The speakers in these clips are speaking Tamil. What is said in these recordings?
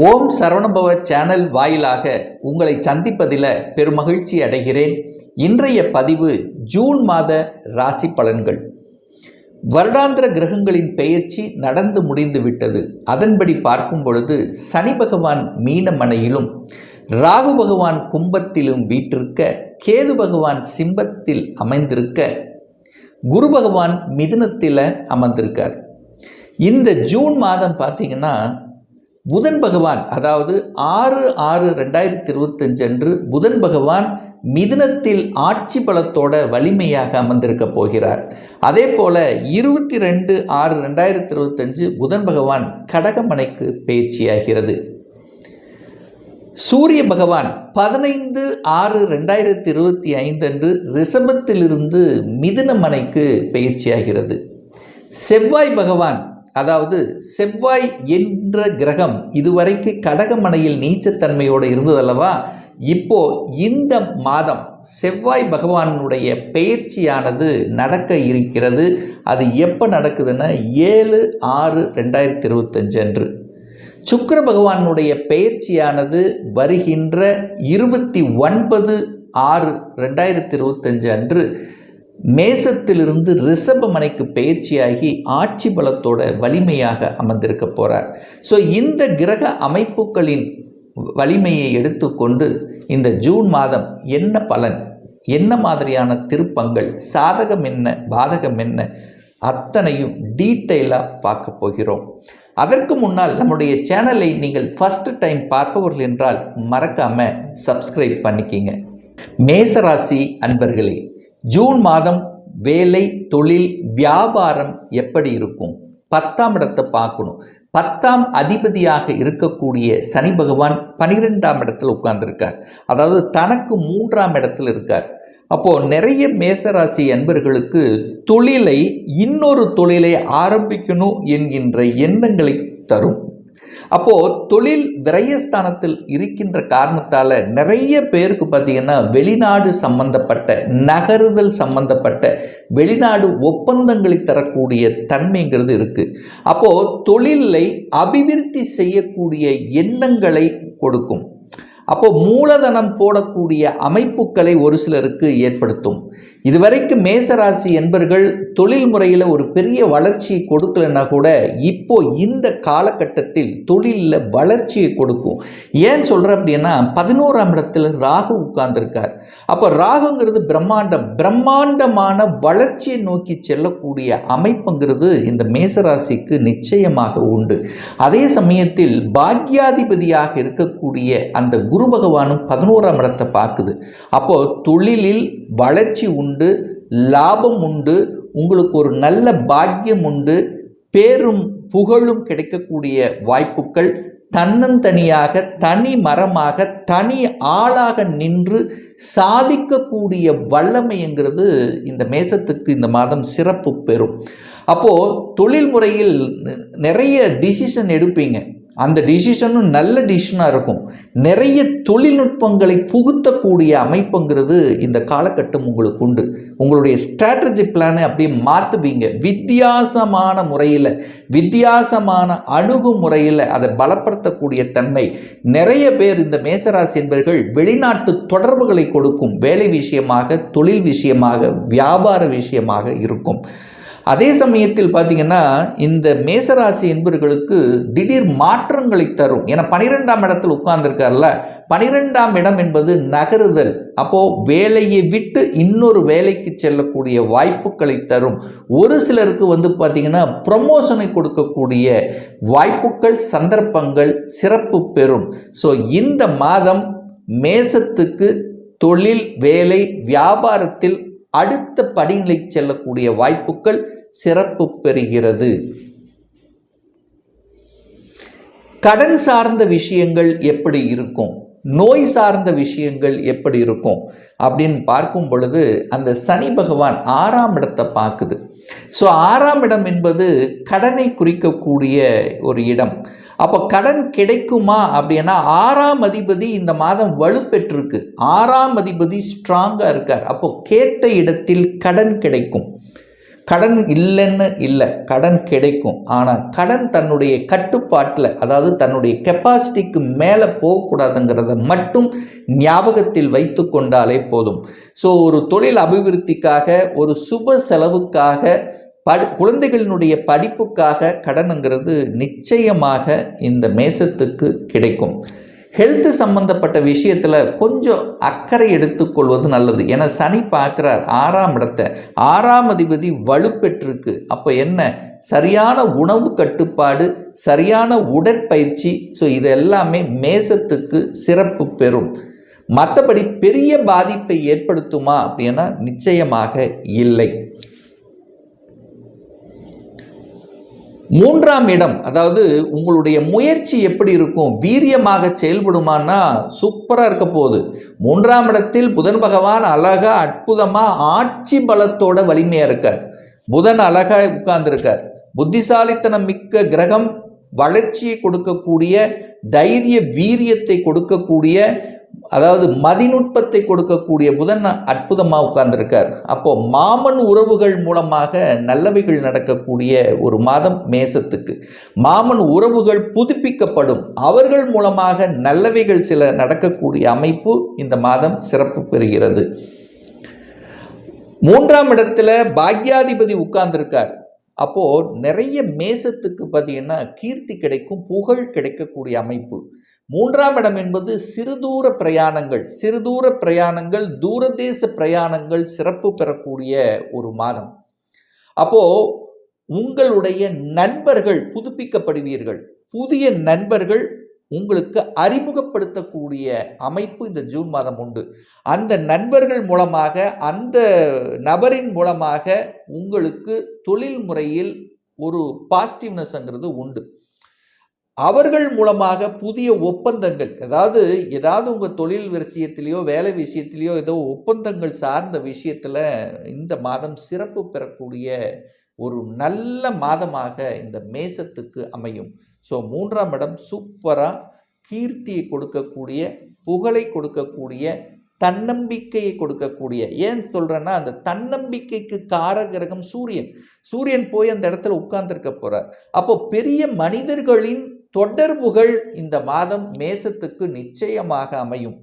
ஓம் சரவணபவ சேனல் வாயிலாக உங்களை சந்திப்பதில் பெருமகிழ்ச்சி அடைகிறேன். இன்றைய பதிவு ஜூன் மாத ராசி பலன்கள். வருடாந்திர கிரகங்களின் பெயர்ச்சி நடந்து முடிந்து விட்டது. அதன்படி பார்க்கும் பொழுது சனி பகவான் மீனமனையிலும் ராகு பகவான் கும்பத்திலும் வீற்றிருக்க கேது பகவான் சிம்பத்தில் அமைந்திருக்க குரு பகவான் மிதுனத்தில் அமர்ந்திருக்கார். இந்த ஜூன் மாதம் பார்த்தீங்கன்னா புதன் பகவான் அதாவது ஆறு ஆறு ரெண்டாயிரத்தி இருபத்தஞ்சு அன்று புதன் பகவான் மிதுனத்தில் ஆட்சி பலத்தோட வலிமையாக அமர்ந்திருக்க போகிறார். அதே போல இருபத்தி ரெண்டு ஆறு ரெண்டாயிரத்தி இருபத்தஞ்சு புதன் பகவான் கடகமனைக்கு பயிற்சியாகிறது. சூரிய பகவான் பதினைந்து ஆறு ரெண்டாயிரத்தி இருபத்தி ஐந்து அன்று ரிஷபத்திலிருந்து மிதுனமனைக்கு பயிற்சியாகிறது. செவ்வாய் பகவான் அதாவது செவ்வாய் என்ற கிரகம் இதுவரைக்கு கடகமனையில் நீச்சத்தன்மையோடு இருந்ததல்லவா? இப்போ இந்த மாதம் செவ்வாய் பகவானுடைய பெயர்ச்சியானது நடக்க இருக்கிறது. அது எப்போ நடக்குதுன்னா ஏழு ஆறு ரெண்டாயிரத்தி இருபத்தஞ்சு அன்று. சுக்கர பகவானுடைய பெயர்ச்சியானது வருகின்ற இருபத்தி ஒன்பது ஆறு ரெண்டாயிரத்தி இருபத்தஞ்சு அன்று. மேசத்திலிருந்து ரிஷப மனைக்கு பயிற்சியாகி ஆட்சி பலத்தோட வலிமையாக அமர்ந்திருக்க போகிறார் ஸோ இந்த கிரக அமைப்புகளின் வலிமையை எடுத்துக்கொண்டு இந்த ஜூன் மாதம் என்ன பலன் என்ன மாதிரியான திருப்பங்கள் சாதகம் என்ன பாதகம் என்ன அத்தனையும் டீட்டெயிலாக பார்க்க போகிறோம். அதற்கு முன்னால் நம்முடைய சேனலை நீங்கள் ஃபஸ்ட்டு டைம் பார்ப்பவர்கள் என்றால் மறக்காமல் சப்ஸ்கிரைப் பண்ணிக்கிங்க. மேசராசி அன்பர்களே ஜூன் மாதம் வேலை தொழில் வியாபாரம் எப்படி இருக்கும்? பத்தாம் இடத்தை பார்க்கணும். பத்தாம் அதிபதியாக இருக்கக்கூடிய சனி பகவான் பனிரெண்டாம் இடத்துல உட்கார்ந்துருக்கார். அதாவது தனக்கு மூன்றாம் இடத்துல இருக்கார். அப்போது நிறைய மேசராசி அன்பர்களுக்கு தொழிலை இன்னொரு தொழிலை ஆரம்பிக்கணும் என்கின்ற எண்ணங்களை தரும். அப்போது தொழில் விரயஸ்தானத்தில் இருக்கின்ற காரணத்தால் நிறைய பேருக்கு பார்த்திங்கன்னா வெளிநாடு சம்பந்தப்பட்ட நகருதல் சம்பந்தப்பட்ட வெளிநாடு ஒப்பந்தங்களை தரக்கூடிய தன்மைங்கிறது இருக்குது அப்போது தொழிலை அபிவிருத்தி செய்யக்கூடிய எண்ணங்களை கொடுக்கும். அப்போ மூலதனம் போடக்கூடிய அமைப்புகளை ஒரு சிலருக்கு ஏற்படுத்தும். இதுவரைக்கும் மேசராசி என்பர்கள் தொழில் முறையில் ஒரு பெரிய வளர்ச்சியை கொடுக்கலன்னா கூட இப்போ இந்த காலகட்டத்தில் தொழிலில் வளர்ச்சியை கொடுக்கும். ஏன் சொல்கிற அப்படின்னா பதினோராம் இடத்தில் ராகு உட்கார்ந்துருக்கார். அப்போ ராகுங்கிறது பிரம்மாண்டம். பிரம்மாண்டமான வளர்ச்சியை நோக்கி செல்லக்கூடிய அமைப்புங்கிறது இந்த மேசராசிக்கு நிச்சயமாக உண்டு. அதே சமயத்தில் பாக்யாதிபதியாக இருக்கக்கூடிய அந்த குரு பகவானும் பதினோராம் இடத்தை பார்க்குது. அப்போது தொழிலில் வளர்ச்சி உண்டு லாபம் உண்டு உங்களுக்கு ஒரு நல்ல பாக்கியம் உண்டு பேரும் புகழும் கிடைக்கக்கூடிய வாய்ப்புகள் தன்னந்தனியாக தனி மரமாக தனி ஆளாக நின்று சாதிக்கக்கூடிய வல்லமைங்கிறது இந்த மேசத்துக்கு இந்த மாதம் சிறப்பு பெறும். அப்போது தொழில் முறையில் நிறைய டிசிஷன் எடுப்பீங்க. அந்த டிசிஷனும் நல்ல டிசிஷனாக இருக்கும். நிறைய தொழில்நுட்பங்களை புகுத்தக்கூடிய அமைப்புங்கிறது இந்த காலகட்டம் உங்களுக்கு உண்டு. உங்களுடைய ஸ்ட்ராட்டஜி பிளானை அப்படியே மாற்றுவீங்க வித்தியாசமான முறையில் வித்தியாசமான அணுகுமுறையில் அதை பலப்படுத்தக்கூடிய தன்மை. நிறைய பேர் இந்த மேசராசி என்பவர்கள் வெளிநாட்டு தொடர்புகளை கொடுக்கும். வேலை விஷயமாக தொழில் விஷயமாக வியாபார விஷயமாக இருக்கும். அதே சமயத்தில் பார்த்தீங்கன்னா இந்த மேசராசி என்பவர்களுக்கு திடீர் மாற்றங்களை தரும். ஏன்னா பனிரெண்டாம் இடத்தில் உட்கார்ந்துருக்கார்ல. பனிரெண்டாம் இடம் என்பது நகருதல். அப்போது வேலையை விட்டு இன்னொரு வேலைக்கு செல்லக்கூடிய வாய்ப்புகளை தரும். ஒரு சிலருக்கு வந்து பார்த்திங்கன்னா ப்ரமோஷனை கொடுக்கக்கூடிய வாய்ப்புகள் சந்தர்ப்பங்கள் சிறப்பு பெறும். ஸோ இந்த மாதம் மேசத்துக்கு தொழில் வேலை வியாபாரத்தில் அடுத்த படிநிலை செல்லக்கூடிய வாய்ப்புகள் சிறப்பு பெறுகிறது. கடன் சார்ந்த விஷயங்கள் எப்படி இருக்கும்? நோய் சார்ந்த விஷயங்கள் எப்படி இருக்கும்? அப்படின்னு பார்க்கும் பொழுது அந்த சனி பகவான் ஆறாம் இடத்தை பார்க்குது. ஸோ ஆறாம் இடம் என்பது கடனை குறிக்கக்கூடிய ஒரு இடம். அப்போ கடன் கிடைக்குமா அப்படின்னா ஆறாம் அதிபதி இந்த மாதம் வலுப்பெற்றிருக்கு. ஆறாம் அதிபதி ஸ்ட்ராங்காக இருக்கார். அப்போ கேட்ட இடத்தில் கடன் கிடைக்கும். கடன் இல்லைன்னு இல்லை கடன் கிடைக்கும். ஆனால் கடன் தன்னுடைய கட்டுப்பாட்டில் அதாவது தன்னுடைய கெப்பாசிட்டிக்கு மேலே போகக்கூடாதுங்கிறத மட்டும் ஞாபகத்தில் வைத்து கொண்டாலே போதும். ஸோ ஒரு தொழில் அபிவிருத்திக்காக ஒரு சுப செலவுக்காக படி குழந்தைகளினுடைய படிப்புக்காக கடனுங்கிறது நிச்சயமாக இந்த மேசத்துக்கு கிடைக்கும். ஹெல்த்து சம்பந்தப்பட்ட விஷயத்தில் கொஞ்சம் அக்கறை எடுத்துக்கொள்வது நல்லது. ஏன்னா சனி பார்க்குறார் ஆறாம் இடத்தை. ஆறாம் அதிபதி வலுப்பெற்றிருக்கு. அப்போ என்ன? சரியான உணவு கட்டுப்பாடு சரியான உடற்பயிற்சி. ஸோ இது எல்லாமே மேசத்துக்கு சிறப்பு பெறும். மற்றபடி பெரிய பாதிப்பை ஏற்படுத்துமா அப்படின்னா நிச்சயமாக இல்லை. மூன்றாம் இடம் அதாவது உங்களுடைய முயற்சி எப்படி இருக்கும் வீரியமாக செயல்படுமானா சூப்பராக இருக்க போகுது. மூன்றாம் இடத்தில் புதன் பகவான் அழகா அற்புதமாக ஆட்சி பலத்தோட வலிமையாக இருக்கார். புதன் அழகாக உட்கார்ந்துருக்கார். புத்திசாலித்தனம் மிக்க கிரகம் வளர்ச்சியை கொடுக்கக்கூடிய தைரிய வீரியத்தை கொடுக்கக்கூடிய அதாவது மதிநுட்பத்தை கொடுக்கக்கூடிய புதன் அற்புதமாக உட்கார்ந்துருக்கார். அப்போது மாமன் உறவுகள் மூலமாக நல்லவைகள் நடக்கக்கூடிய ஒரு மாதம் மேசத்துக்கு. மாமன் உறவுகள் புதுப்பிக்கப்படும். அவர்கள் மூலமாக நல்லவைகள் சில நடக்கக்கூடிய அமைப்பு இந்த மாதம் சிறப்பு பெறுகிறது. மூன்றாம் இடத்துல பாக்யாதிபதி உட்கார்ந்துருக்கார். அப்போது நிறைய மேசத்துக்கு பார்த்தீங்கன்னா கீர்த்தி கிடைக்கும் புகழ் கிடைக்கக்கூடிய அமைப்பு. மூன்றாம் இடம் என்பது சிறுதூர பிரயாணங்கள். சிறுதூர பிரயாணங்கள் தூரதேச பிரயாணங்கள் சிறப்பு பெறக்கூடிய ஒரு மாதம். அப்போது உங்களுடைய நண்பர்கள் புதுப்பிக்கப்படுவீர்கள். புதிய நண்பர்கள் உங்களுக்கு அறிமுகப்படுத்தக்கூடிய அமைப்பு இந்த ஜூன் மாதம் உண்டு. அந்த நண்பர்கள் மூலமாக அந்த நபரின் மூலமாக உங்களுக்கு தொழில் முறையில் ஒரு பாசிட்டிவ்னஸ்ங்கிறது உண்டு. அவர்கள் மூலமாக புதிய ஒப்பந்தங்கள் ஏதாவது ஏதாவது உங்கள் தொழில் விஷயத்திலேயோ வேலை விஷயத்திலேயோ ஏதோ ஒப்பந்தங்கள் சார்ந்த விஷயத்தில் இந்த மாதம் சிறப்பு பெறக்கூடிய ஒரு நல்ல மாதமாக இந்த மேசத்துக்கு அமையும். ஸோ மூன்றாம் இடம் சூப்பராக கீர்த்தியை கொடுக்கக்கூடிய புகழை கொடுக்கக்கூடிய தன்னம்பிக்கையை கொடுக்கக்கூடிய. ஏன் சொல்கிறேன்னா அந்த தன்னம்பிக்கைக்கு காரகிரகம் சூரியன். சூரியன் போய் அந்த இடத்துல உட்கார்ந்துருக்க போகிறார் அப்போ பெரிய மனிதர்களின் தொடர்புகள் இந்த மாதம் மேசத்துக்கு நிச்சயமாக அமையும்.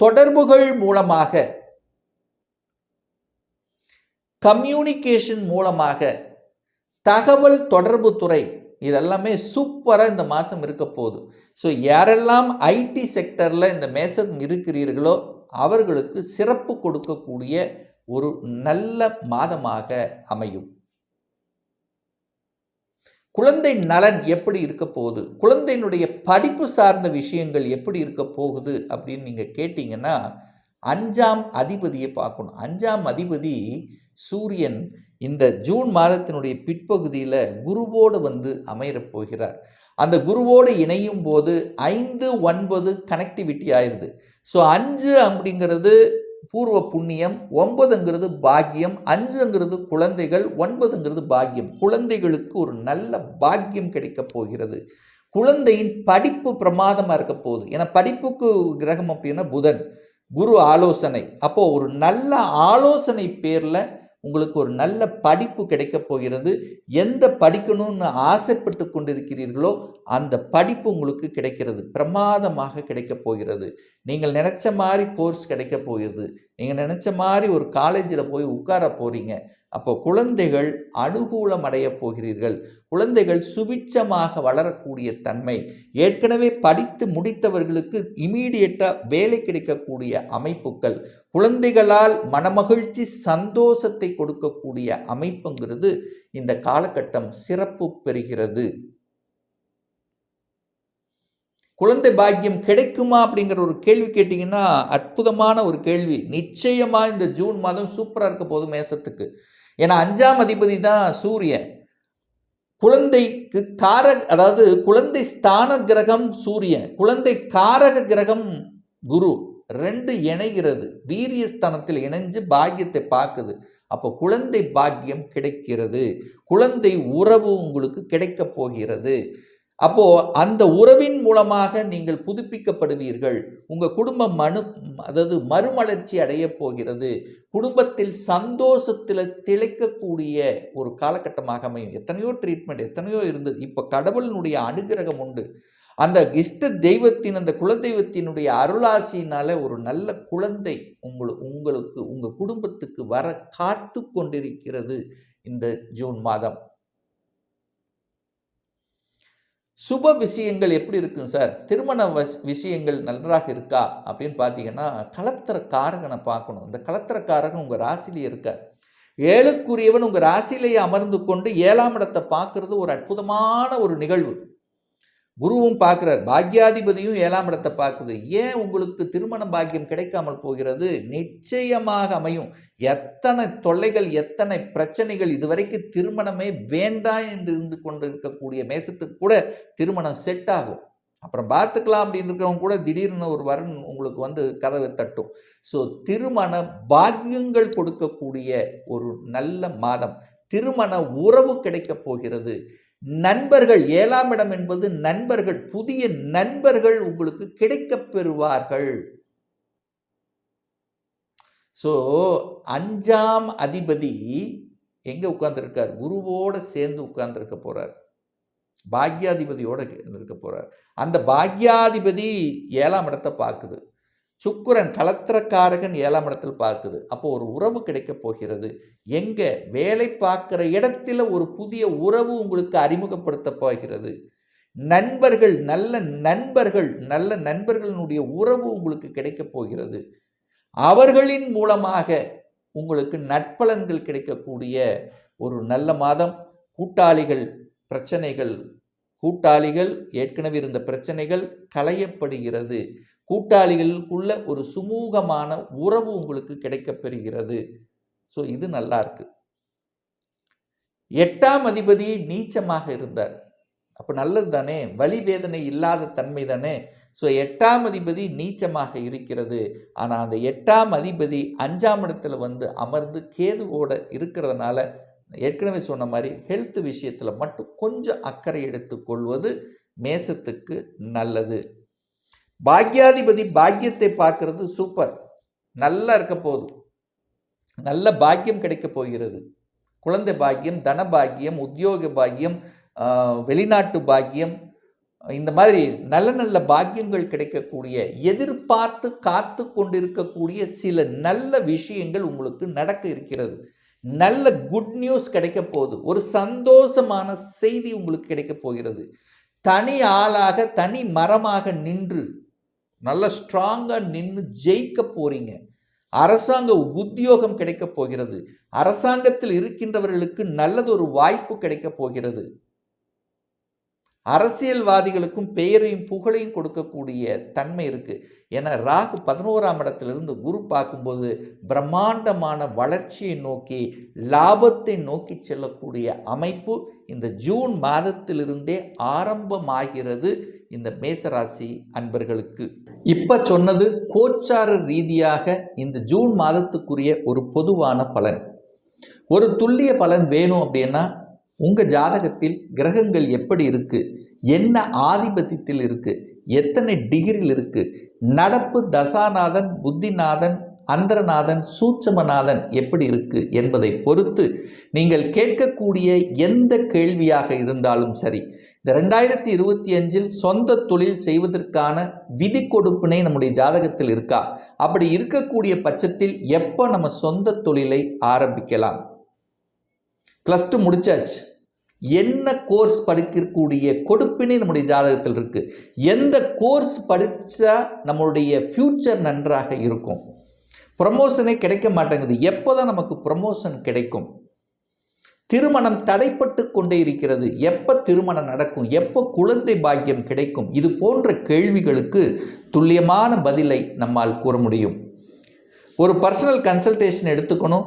தொடர்புகள் மூலமாக கம்யூனிகேஷன் மூலமாக தகவல் தொடர்பு துறை இதெல்லாமே சூப்பராக இந்த மாதம் இருக்க போகுது. ஸோ யாரெல்லாம் ஐடி செக்டரில் இந்த மேசம் இருக்கிறீர்களோ அவர்களுக்கு சிறப்பு கொடுக்கக்கூடிய ஒரு நல்ல மாதமாக அமையும். குழந்தை நலன் எப்படி இருக்க போகுது? குழந்தையினுடைய படிப்பு சார்ந்த விஷயங்கள் எப்படி இருக்க போகுது அப்படின்னு நீங்கள் கேட்டிங்கன்னா அஞ்சாம் அதிபதியை பார்க்கணும். அஞ்சாம் அதிபதி சூரியன் இந்த ஜூன் மாதத்தினுடைய பிற்பகுதியில் குருவோடு வந்து அமையப் போகிறார். அந்த குருவோடு இணையும் போது ஐந்து ஒன்பது கனெக்டிவிட்டி ஆயிடுது ஸோ அஞ்சு அப்படிங்கிறது பூர்வ புண்ணியம் ஒன்பதுங்கிறது பாக்கியம் அஞ்சுங்கிறது குழந்தைகள் ஒன்பதுங்கிறது பாக்கியம். குழந்தைகளுக்கு ஒரு நல்ல பாக்கியம் கிடைக்கப் போகிறது. குழந்தையின் படிப்பு பிரமாதமாக இருக்க போகுது. ஏன்னா படிப்புக்கு கிரகம் அப்படின்னா புதன். குரு ஆலோசனை. அப்போது ஒரு நல்ல ஆலோசனை பேரில் உங்களுக்கு ஒரு நல்ல படிப்பு கிடைக்கப் போகிறது. எந்த படிக்கணும்னு ஆசைப்பட்டு கொண்டிருக்கிறீர்களோ அந்த படிப்பு உங்களுக்கு கிடைக்கிறது. பிரமாதமாக கிடைக்கப் போகிறது. நீங்கள் நினச்ச மாதிரி கோர்ஸ் கிடைக்க போகிறது நீங்கள் நினச்ச மாதிரி ஒரு காலேஜில் போய் உட்கார போகிறீங்க அப்போ குழந்தைகள் அனுகூலம் அடையப் போகிறீர்கள். குழந்தைகள் சுபிச்சமாக வளரக்கூடிய தன்மை ஏற்கனவே படித்து முடித்தவர்களுக்கு இமீடியட்டாக வேலை கிடைக்கக்கூடிய அமைப்புகள் குழந்தைகளால் மனமகிழ்ச்சி சந்தோஷத்தை கொடுக்கக்கூடிய அமைப்புங்கிறது இந்த காலகட்டம் சிறப்பு பெறுகிறது. குழந்தை பாக்கியம் கிடைக்குமா அப்படிங்கிற ஒரு கேள்வி கேட்டிங்கன்னா அற்புதமான ஒரு கேள்வி. நிச்சயமாக இந்த ஜூன் மாதம் சூப்பராக இருக்க போதும் மேசத்துக்கு. ஏன்னா அஞ்சாம் அதிபதி தான் சூரியன். குழந்தைக்கு காரக அதாவது குழந்தை ஸ்தான கிரகம் சூரியன் குழந்தை காரக கிரகம் குரு. ரெண்டு இணைகிறது. வீரியஸ்தானத்தில் இணைஞ்சு பாக்கியத்தை பார்க்குது. அப்போ குழந்தை பாக்கியம் கிடைக்கிறது. குழந்தை உறவு உங்களுக்கு கிடைக்கப் போகிறது. அப்போ அந்த உறவின் மூலமாக நீங்கள் புதுப்பிக்கப்படுவீர்கள். உங்கள் குடும்பம் மனு அதாவது மறுமலர்ச்சி அடைய போகிறது. குடும்பத்தில் சந்தோஷத்தில் திளைக்கக்கூடிய ஒரு காலகட்டமாக அமையும். எத்தனையோ ட்ரீட்மெண்ட் எத்தனையோ இருந்தது. இப்போ கடவுளினுடைய அனுகிரகம் உண்டு. அந்த இஷ்ட தெய்வத்தின் அந்த குலதெய்வத்தினுடைய அருளாசியினால ஒரு நல்ல குழந்தை உங்களுக்கு உங்களுக்கு உங்கள் குடும்பத்துக்கு வர காத்து கொண்டிருக்கிறது இந்த ஜூன் மாதம். சுப விஷயங்கள் எப்படி இருக்குங்க சார்? திருமண வஸ் விஷயங்கள் நன்றாக இருக்கா? அப்படின்னு பார்த்தீங்கன்னா கலத்திர பார்க்கணும். இந்த கலத்திர உங்கள் ராசிலேயே இருக்கார். ஏழுக்குரியவன் உங்கள் ராசியிலேயே அமர்ந்து கொண்டு ஏழாம் இடத்தை பார்க்கறது ஒரு அற்புதமான ஒரு நிகழ்வு. குருவும் பார்க்குறார் பாக்யாதிபதியும் ஏழாம் இடத்தை பார்க்குது. ஏன் உங்களுக்கு திருமண பாக்கியம் கிடைக்காமல் போகிறது? நிச்சயமாக அமையும். எத்தனை தொல்லைகள் எத்தனை பிரச்சனைகள் இதுவரைக்கும் திருமணமே வேண்டாம் என்று இருந்து கொண்டு இருக்கக்கூடிய மேசத்துக்கு கூட திருமணம் செட் ஆகும். அப்புறம் பார்த்துக்கலாம் அப்படின்னு இருக்கிறவங்க கூட திடீர்னு ஒரு வரன் உங்களுக்கு வந்து கதவை தட்டும். ஸோ திருமண பாக்கியங்கள் கொடுக்கக்கூடிய ஒரு நல்ல மாதம். திருமண உறவு கிடைக்கப் போகிறது. நண்பர்கள் ஏழாம் இடம் என்பது நண்பர்கள் புதிய நண்பர்கள் உங்களுக்கு கிடைக்கப் பெறுவார்கள். ஸோ அஞ்சாம் அதிபதி எங்கே உட்கார்ந்துருக்கார்? குருவோட சேர்ந்து உட்கார்ந்துருக்க போகிறார் பாக்யாதிபதியோடு இருக்க போகிறார் அந்த பாக்யாதிபதி ஏழாம் இடத்தை பார்க்குது. சுக்கிரன் கலத்திரக்காரகன் ஏழாம் இடத்தில் பார்க்குது. அப்போ ஒரு உறவு கிடைக்க போகிறது. எங்கே வேலை பார்க்குற இடத்துல ஒரு புதிய உறவு உங்களுக்கு அறிமுகப்படுத்த போகிறது. நண்பர்கள் நல்ல நண்பர்கள் நல்ல நண்பர்களினுடைய உறவு உங்களுக்கு கிடைக்கப் போகிறது. அவர்களின் மூலமாக உங்களுக்கு நட்பலன்கள் கிடைக்கக்கூடிய ஒரு நல்ல மாதம். கூட்டாளிகள் பிரச்சனைகள் கூட்டாளிகள் ஏற்கனவே இருந்த பிரச்சனைகள் களையப்படுகிறது. கூட்டாளிகளுக்குள்ள ஒரு சுமூகமான உறவு உங்களுக்கு கிடைக்கப்பெறுகிறது ஸோ இது நல்லா இருக்கு. எட்டாம் அதிபதி நீச்சமாக இருந்தார். அப்போ நல்லது தானே? வலி வேதனை இல்லாத தன்மை தானே? ஸோ எட்டாம் அதிபதி நீச்சமாக இருக்கிறது. ஆனால் அந்த எட்டாம் அதிபதி அஞ்சாம் இடத்துல வந்து அமர்ந்து கேதுவோட இருக்கிறதுனால ஏற்கனவே சொன்ன மாதிரி ஹெல்த் விஷயத்தில் மட்டும் கொஞ்சம் அக்கறை எடுத்துக்கொள்வது மேசத்துக்கு நல்லது. பாக்யாதிபதி பாக்கியத்தை பார்க்கறது சூப்பர் நல்லா இருக்க போகுது. நல்ல பாக்கியம் கிடைக்க போகிறது. குழந்தை பாக்கியம் தன பாக்கியம் உத்தியோக பாக்கியம் வெளிநாட்டு பாக்கியம் இந்த மாதிரி நல்ல நல்ல பாக்கியங்கள் கிடைக்கக்கூடிய எதிர்பார்த்து காத்து கொண்டிருக்கக்கூடிய சில நல்ல விஷயங்கள் உங்களுக்கு நடக்க இருக்கிறது. நல்ல குட் நியூஸ் கிடைக்க போகுது. ஒரு சந்தோஷமான செய்தி உங்களுக்கு கிடைக்க போகிறது. தனி ஆளாக தனி மரமாக நின்று நல்ல ஸ்ட்ராங்காக நின்று ஜெயிக்க போகிறீங்க அரசாங்க உத்தியோகம் கிடைக்கப் போகிறது. அரசாங்கத்தில் இருக்கின்றவர்களுக்கு நல்லதொரு வாய்ப்பு கிடைக்க போகிறது. அரசியல்வாதிகளுக்கும் பெயரையும் புகழையும் கொடுக்கக்கூடிய தன்மை இருக்குது ஏன்னா ராகு பதினோராம் இடத்திலிருந்து குரு பார்க்கும்போது பிரம்மாண்டமான வளர்ச்சியை நோக்கி லாபத்தை நோக்கி செல்லக்கூடிய அமைப்பு இந்த ஜூன் மாதத்திலிருந்தே ஆரம்பமாகிறது இந்த மேசராசி அன்பர்களுக்கு. இப்போ சொன்னது கோச்சார ரீதியாக இந்த ஜூன் மாதத்துக்குரிய ஒரு பொதுவான பலன். ஒரு துல்லிய பலன் வேணும் அப்படின்னா உங்கள் ஜாதகத்தில் கிரகங்கள் எப்படி இருக்குது என்ன ஆதிபத்தியத்தில் இருக்குது எத்தனை டிகிரியில் இருக்குது நடப்பு தசாநாதன் புத்திநாதன் அந்தரநாதன் சூட்சமநாதன் எப்படி இருக்கு என்பதை பொறுத்து நீங்கள் கேட்கக்கூடிய எந்த கேள்வியாக இருந்தாலும் சரி இந்த ரெண்டாயிரத்தி இருபத்தி அஞ்சில் சொந்த தொழில் செய்வதற்கான விதி கொடுப்பினை நம்முடைய ஜாதகத்தில் இருக்கா? அப்படி இருக்கக்கூடிய பட்சத்தில் எப்போ நம்ம சொந்த தொழிலை ஆரம்பிக்கலாம்? ப்ளஸ் டூ முடித்தாச்சு என்ன கோர்ஸ் படிக்கக்கூடிய கொடுப்பினை நம்முடைய ஜாதகத்தில் இருக்குது எந்த கோர்ஸ் படித்தா நம்மளுடைய ஃப்யூச்சர் நன்றாக இருக்கும்? ப்ரமோஷனே கிடைக்க மாட்டேங்குது. எப்போ தான் நமக்கு ப்ரமோஷன் கிடைக்கும்? திருமணம் தடைப்பட்டு கொண்டே இருக்கிறது. எப்போ திருமணம் நடக்கும்? எப்போ குழந்தை பாக்கியம் கிடைக்கும்? இது போன்ற கேள்விகளுக்கு துல்லியமான பதிலை நம்மால் கூற முடியும். ஒரு பர்சனல் கன்சல்டேஷன் எடுத்துக்கணும்.